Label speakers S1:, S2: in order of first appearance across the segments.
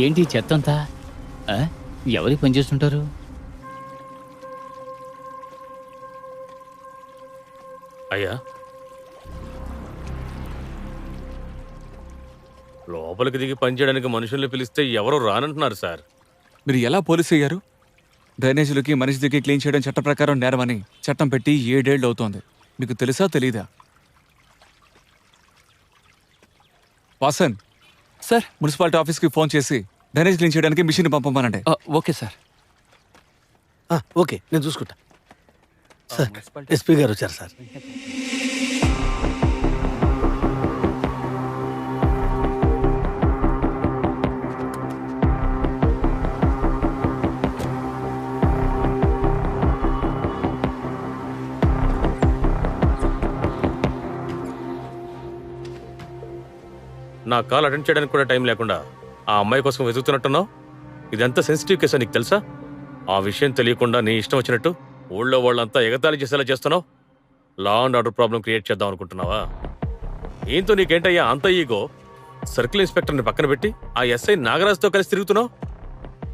S1: ఏంటి ఈ చెత్త అంతా ఆ? ఎవరికి పనిచేస్తుంటారు
S2: అయ్యా. లోపలికి దిగి పనిచేయడానికి మనుషుల్ని పిలిస్తే ఎవరు రానంటున్నారు సార్?
S3: మీరు ఎలా పోలీసు అయ్యారు? డ్రైనేజీలకి మనిషి దిగి క్లీన్ చేయడం చట్ట ప్రకారం నేరమని చట్టం పెట్టి ఏడేళ్ళు అవుతోంది. మీకు తెలుసా తెలీదా? వాసన్
S4: సార్.
S3: మున్సిపాలిటీ ఆఫీస్కి ఫోన్ చేసి డ్రైనేజ్ క్లీన్ చేయడానికి మిషన్ పంపమనండి.
S4: Okay sir.
S5: ఆ, ఓకే నేను చూసుకుంటా. సార్ ఎస్పీ గారు వచ్చారు సార్.
S2: కాల్ అటెండ్ చేయడానికి కూడా టైం లేకుండా ఆ అమ్మాయి కోసం వెతుకుతున్నట్టున్నావు? ఇదంతా సెన్సిటివ్ కేసా నీకు తెలుసా? ఆ విషయం తెలియకుండా నీ ఇష్టం వచ్చినట్టు ఊళ్ళో వాళ్ళంతా ఎగతాళి చేసేలా చేస్తున్నావు. Law and order problem create చేద్దాం అనుకుంటున్నావా? ఏంతో నీకేంటయ్యా అంత ఈగో? సర్కిల్ ఇన్స్పెక్టర్ని పక్కన పెట్టి ఆ ఎస్ఐ నాగరాజ్తో కలిసి తిరుగుతున్నావు?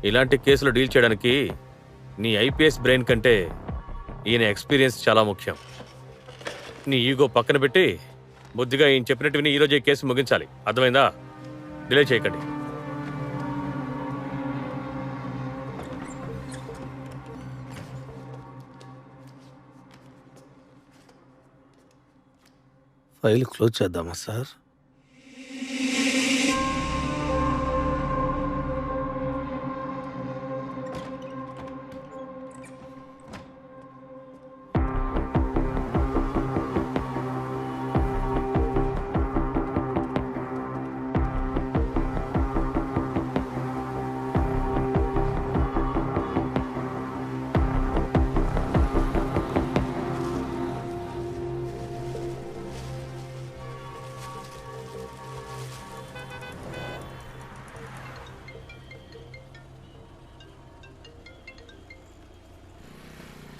S2: ఇలాంటి కేసులు డీల్ చేయడానికి నీ ఐపీఎస్ బ్రెయిన్ కంటే ఈయన ఎక్స్పీరియన్స్ చాలా ముఖ్యం. నీ ఈగో పక్కన పెట్టి బుద్ధిగా ఈయన చెప్పినట్టు విని ఈరోజు ఈ కేసు ముగించాలి. అర్థమైందా? డిలే చేయకండి.
S5: ఫైల్ క్లోజ్ చేద్దామా సార్?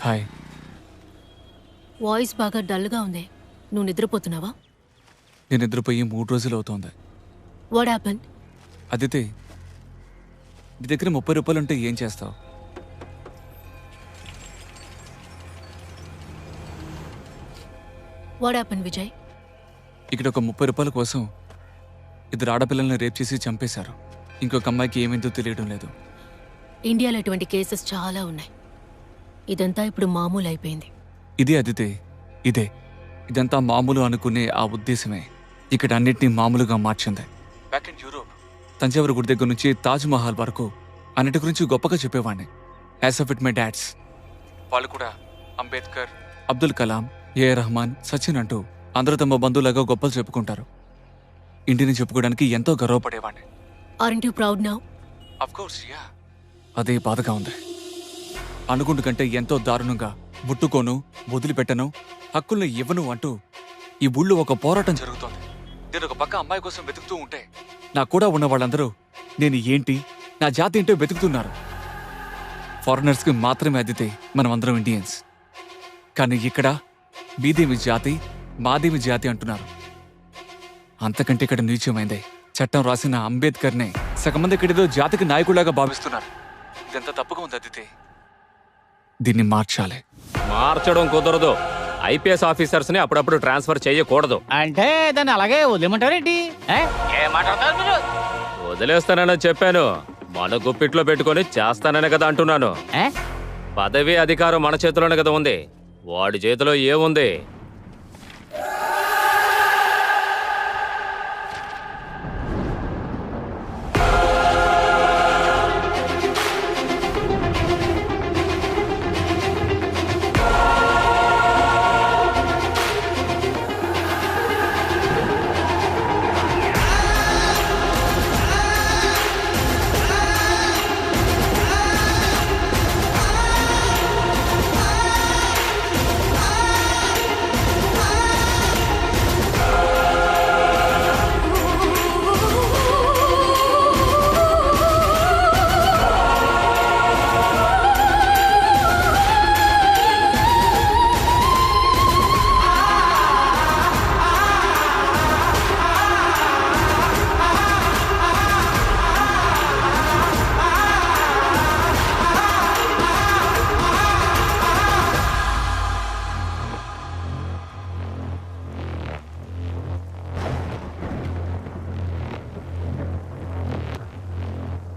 S3: హాయ్.
S6: వాయిస్ బాగా డల్గా ఉంది. నువ్వు నిద్రపోతున్నావా?
S3: నేను నిద్రపోయి మూడు రోజులు అవుతోంది.
S6: వాట్ హ్యాపన్
S3: అదితే నీ దగ్గర ముప్పై రూపాయలు ఉంటే ఏం చేస్తావు?
S6: వాట్ హ్యాపన్ విజయ్
S3: ఇక్కడ ఒక ముప్పై రూపాయల కోసం ఇద్దరు ఆడపిల్లల్ని రేప్ చేసి చంపేశారు. ఇంకొక అమ్మాయికి ఏమైందో తెలియడం లేదు.
S6: ఇండియాలో ఇటువంటి కేసెస్ చాలా ఉన్నాయి. ఇదంతా ఇప్పుడు మామూలు అయిపోయింది
S3: ఇదే అదితే ఇదే. ఇదంతా మామూలు అనుకునే ఆ ఉద్దేశమే ఇక్కడ అన్నిటినీ మామూలుగా మార్చింది. బ్యాక్ ఇన్ యూరోప్ తంజావూరు గుడి దగ్గర నుంచి తాజ్ మహల్ వరకు అన్నిటి గురించి గొప్పగా చెప్పేవాడిని. As of it my dads వాళ్ళు కూడా అంబేద్కర్ అబ్దుల్ కలాం ఏ రహమాన్ సచిన్ అంటూ అందరూ తమ బంధువులాగా గొప్పలు చెప్పుకుంటారు. ఇంటిని చెప్పుకోవడానికి ఎంతో గర్వపడేవాడిని.
S6: Are you proud now
S3: of course yeah అదే బాధగా ఉంది. అనుకుంటు కంటే ఎంతో దారుణంగా ముట్టుకోను వదిలిపెట్టను హక్కుల్ని ఇవ్వను అంటూ ఈ ఊళ్ళో ఒక పోరాటం జరుగుతోంది. నేను ఒక పక్క అమ్మాయి కోసం వెతుకుతూ ఉంటే నా కూడా ఉన్న వాళ్ళందరూ నేను ఏంటి? నా జాతి ఏంటో వెతుకుతున్నారు. ఫారినర్స్కి మాత్రమే అదితే మనం అందరం ఇండియన్స్ కానీ ఇక్కడ మీదేమి జాతి మాదేమి జాతి అంటున్నారు. అంతకంటే ఇక్కడ నీచమైందే. చట్టం రాసిన అంబేద్కర్నే సగమంది ఇక్కడేదో జాతికి నాయకుడిలాగా భావిస్తున్నారు. ఇదంతా తప్పుగా ఉంది అద్దితే దీన్ని మార్చాలి.
S7: మార్చడం కుదరదు. ఐపీఎస్ ఆఫీసర్స్ని అప్పుడప్పుడు ట్రాన్స్ఫర్ చేయకూడదు.
S1: అంటే దాన్ని అలాగే వదిలేమంటారేంటి
S7: వదిలేస్తానని చెప్పాను. మన గుప్పిట్లో పెట్టుకొని చేస్తాననే కదా అంటున్నాను.
S1: ఏ?
S7: పదవి అధికారం మన చేతిలోనే కదా ఉంది. వాడి చేతిలో ఏముంది?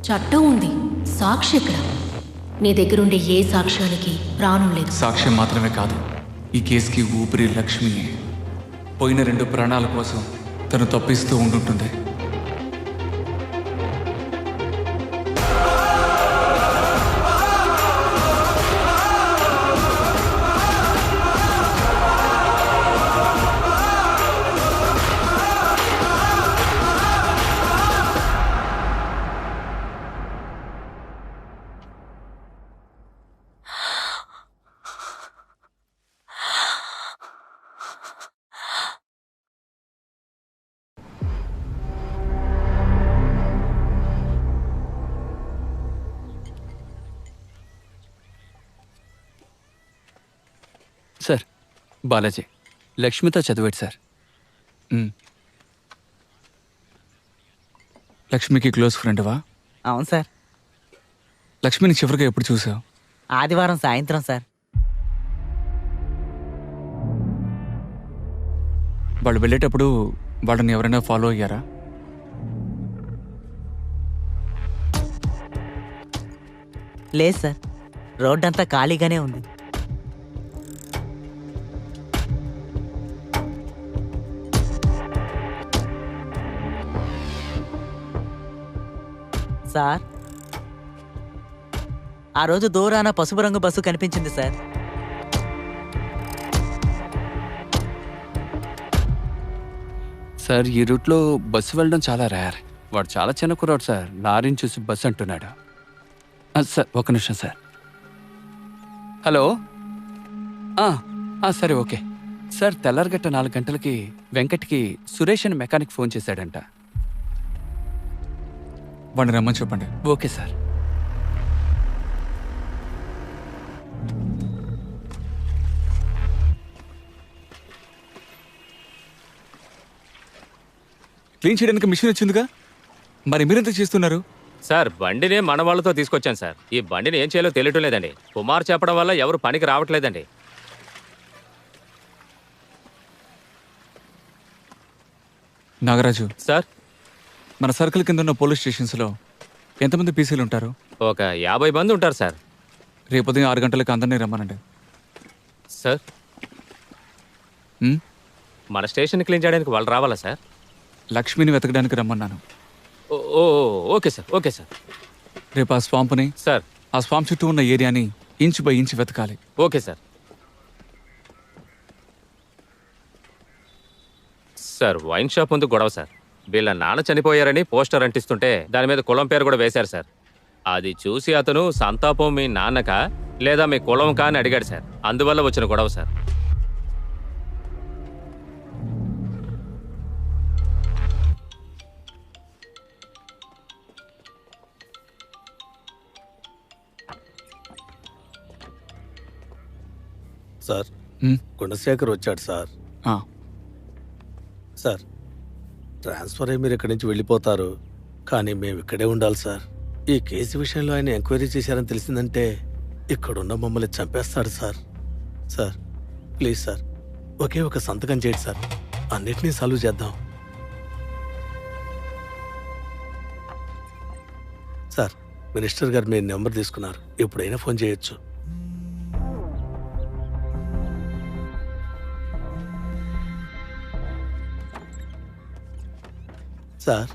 S6: చట్టం ఉంది. సాక్షి ఇక్కడ నీ దగ్గరుండే ఏ సాక్ష్యానికి ప్రాణం లేదు.
S3: సాక్ష్యం మాత్రమే కాదు ఈ కేసుకి ఊపిరి లక్ష్మి పోయిన రెండు ప్రాణాల కోసం తను తప్పిస్తూ ఉండుంటుంది.
S4: బాలాజీ లక్ష్మితో చదివాడు సార్.
S3: లక్ష్మికి క్లోజ్ ఫ్రెండ్వా?
S8: అవును సార్.
S3: లక్ష్మిని చివరిగా ఎప్పుడు చూసావు?
S8: ఆదివారం సాయంత్రం సార్.
S3: వాళ్ళు వెళ్ళేటప్పుడు వాళ్ళని ఎవరైనా ఫాలో అయ్యారా?
S8: లేదు సార్. రోడ్డంతా ఖాళీగానే ఉంది. సార్. ఆ రోజు దూరాన పసుపు రంగు బస్సు కనిపించింది సార్.
S4: సార్ ఈ రూట్లో బస్సు వెళ్ళడం చాలా రేర్. వాడు చాలా చిన్న కుర్రాడు సార్. లారీని చూసి బస్సు అంటున్నాడు. సార్ ఒక నిమిషం సార్. హలో? సరే ఓకే. సార్ తెల్లారగట్ట నాలుగు గంటలకి వెంకట్కి సురేష్ అని మెకానిక్ ఫోన్ చేశాడంట.
S3: వాడిని రమ్మని చెప్పండి.
S4: Okay sir.
S3: క్లీన్ చేయడానికి మిషన్ వచ్చిందిగా? మరి మీరెంత చేస్తున్నారు?
S7: సార్ బండిని మన వాళ్ళతో తీసుకొచ్చాను సార్. ఈ బండిని ఏం చేయాలో తెలియటం లేదండి. కుమార్ చెప్పడం వల్ల ఎవరు పనికి రావట్లేదండి.
S3: నాగరాజు.
S7: సార్
S3: మన సర్కిల్ కింద ఉన్న పోలీస్ స్టేషన్స్లో ఎంతమంది పీసీలు ఉంటారు?
S7: ఒక యాభై మంది ఉంటారు సార్.
S3: రేపు ఉదయం ఆరు గంటలకు అందరినీ రమ్మనండి.
S7: సార్?
S3: ఉమ్?
S7: మన స్టేషన్ క్లీన్ చేయడానికి వాళ్ళు రావాలా సార్?
S3: లక్ష్మిని వెతకడానికి రమ్మన్నాను.
S7: ఓ ఓ, ఓ, ఓకే సార్ ఓకే సార్.
S3: రేపు ఆ స్వాంప్ని
S7: సార్.
S3: ఆ స్వాంప్ చుట్టూ ఉన్న ఏరియాని ఇంచు బై ఇంచు వెతకాలి.
S7: Okay sir. Sir wine shop ముందు గొడవ సార్. వీళ్ళ నాన్న చనిపోయారని పోస్టర్ అంటిస్తుంటే దాని మీద కులం పేరు కూడా వేశారు సార్. అది చూసి అతను సంతాపం మీ నాన్నక లేదా మీ కులం కా అని అడిగాడు సార్. అందువల్ల వచ్చిన గొడవ సార్.
S5: సార్ గుణశేఖర్ వచ్చాడు సార్. సార్ ట్రాన్స్ఫర్ అయ్యి మీరు ఇక్కడి నుంచి వెళ్ళిపోతారు. కానీ మేము ఇక్కడే ఉండాలి సార్. ఈ కేసు విషయంలో ఆయన ఎంక్వైరీ చేశారని తెలిసిందంటే ఇక్కడున్న మమ్మల్ని చంపేస్తాడు సార్. సార్ ప్లీజ్ సార్ ఒకే ఒక సంతకం చేయండి సార్. అన్నిటినీ సాల్వ్ చేద్దాం. సార్ మినిస్టర్ గారు మీ నెంబర్ తీసుకున్నారు. ఎప్పుడైనా ఫోన్ చేయొచ్చు. సార్.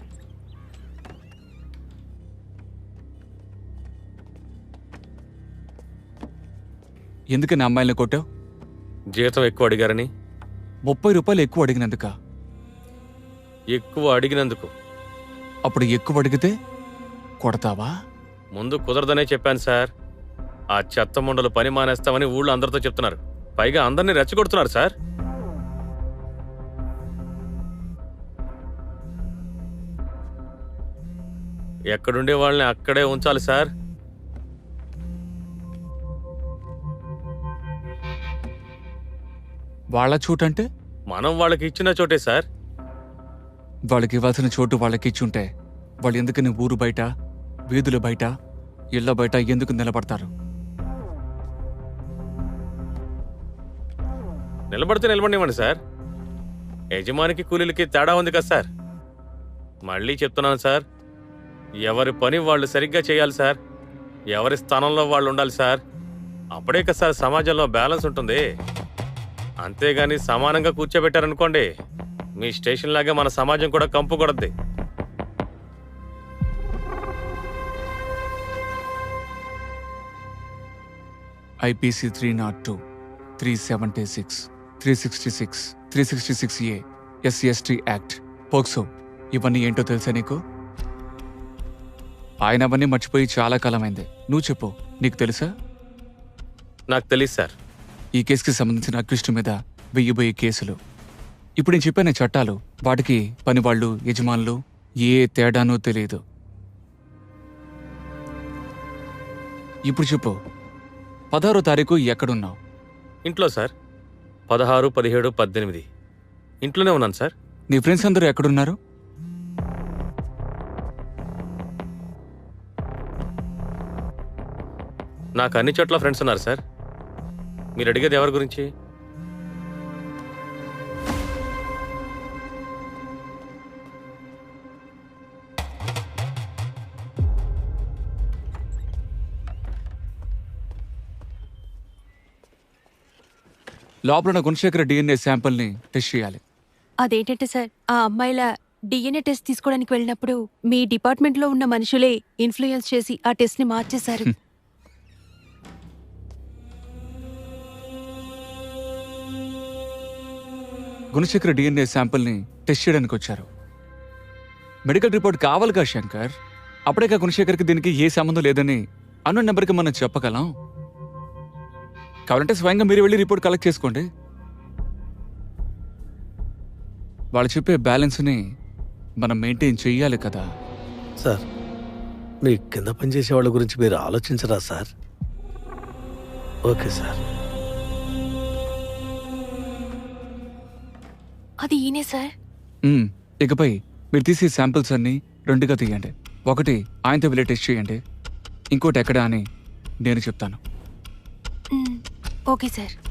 S3: ఎందుకని అమ్మాయిని కొట్టావు?
S2: జీతం ఎక్కువ అడిగారని?
S3: ముప్పై రూపాయలు ఎక్కువ అడిగినందుక?
S2: ఎక్కువ అడిగినందుకు.
S3: అప్పుడు ఎక్కువ అడిగితే కొడతావా?
S2: ముందు కుదరదనే చెప్పాను సార్. ఆ చెత్త ముండలు పని మానేస్తామని ఊళ్ళో అందరితో చెప్తున్నారు. పైగా అందరినీ రెచ్చగొడుతున్నారు సార్. ఎక్కడుండే వాళ్ళని అక్కడే ఉంచాలి సార్.
S3: వాళ్ళ చోటంటే?
S2: మనం వాళ్ళకి ఇచ్చిన చోటే సార్.
S3: వాళ్ళకి ఇవ్వాల్సిన చోటు వాళ్ళకి ఇచ్చుంటే వాళ్ళు ఎందుకని ఊరు బయట వీధుల బయట ఇళ్ళ బయట ఎందుకు నిలబడతారు?
S2: నిలబడితే నిలబడివ్వండి సార్. యజమానికి కూలీలకి తేడా ఉంది కదా సార్. మళ్ళీ చెప్తున్నాను సార్. ఎవరి పని వాళ్ళు సరిగ్గా చేయాలి సార్. ఎవరి స్థానంలో వాళ్ళు ఉండాలి సార్. అప్పుడే కదా సార్ సమాజంలో బ్యాలెన్స్ ఉంటుంది. అంతేగాని సమానంగా కూర్చోబెట్టారనుకోండి మీ స్టేషన్ లాగే మన సమాజం కూడా కంపు కొడద్ది.
S3: IPC three not two three seventy six three sixty six three sixty six A SC ST act. POCSO ఇవన్నీ ఏంటో తెలుసా నీకు? ఆయన అవన్నీ మర్చిపోయి చాలా కాలమైంది. నువ్వు చెప్పు నీకు తెలుసా?
S2: నాకు తెలియదు సార్.
S3: ఈ కేసుకి సంబంధించిన అక్విస్ట్ మీద వెయ్యి వెయ్యి కేసులు. ఇప్పుడు నేను చెప్పిన చట్టాలు వాటికి పనివాళ్ళు యజమానులు ఏ తేడానో తెలియదు. ఇప్పుడు చెప్పు పదహారో తారీఖు ఎక్కడున్నావు?
S2: ఇంట్లో సార్. పదహారు పదిహేడు పద్దెనిమిది. ఇంట్లోనే ఉన్నాను సార్.
S3: నీ ఫ్రెండ్స్ అందరూ ఎక్కడున్నారు?
S2: నాకు అన్ని చోట్ల ఫ్రెండ్స్ ఉన్నారు సార్ మీరు అడిగేది ఎవరి గురించి?
S3: లోపల ఉన్న గుణశేఖర డిఎన్ఏ శాంపుల్ని టెస్ట్ చేయాలి.
S9: అదేంటంటే సార్ ఆ అమ్మాయిల డిఎన్ఏ టెస్ట్ తీసుకోవడానికి వెళ్ళినప్పుడు మీ డిపార్ట్మెంట్లో ఉన్న మనుషులే ఇన్ఫ్లుయెన్స్ చేసి ఆ టెస్ట్ని మార్చేశారు.
S3: గుణశేఖర్ డిఎన్ఏ శాంపుల్ని టెస్ట్ చేయడానికి వచ్చారు. మెడికల్ రిపోర్ట్ కావాలిగా శంకర్? అప్పుడేగా గుణశేఖర్కి దీనికి ఏ సంబంధం లేదని అన్న నెంబర్కి మనం చెప్పగలం? కావాలంటే స్వయంగా మీరు వెళ్ళి రిపోర్ట్ కలెక్ట్ చేసుకోండి. వాళ్ళు చెప్పే బ్యాలెన్స్ని మనం మెయింటైన్ చెయ్యాలి కదా.
S5: సార్ మీ కింద పనిచేసే వాళ్ళ గురించి మీరు ఆలోచించరా సార్? Okay sir.
S9: అది ఈయనే సార్.
S3: మ్మ్. ఇకపై మీరు తీసే శాంపిల్స్ అన్ని రెండుగా తీయండి. ఒకటి ఆయనతో వెళ్ళి టెస్ట్ చేయండి. ఇంకోటి ఎక్కడ అని నేను చెప్తాను.
S9: Okay sir.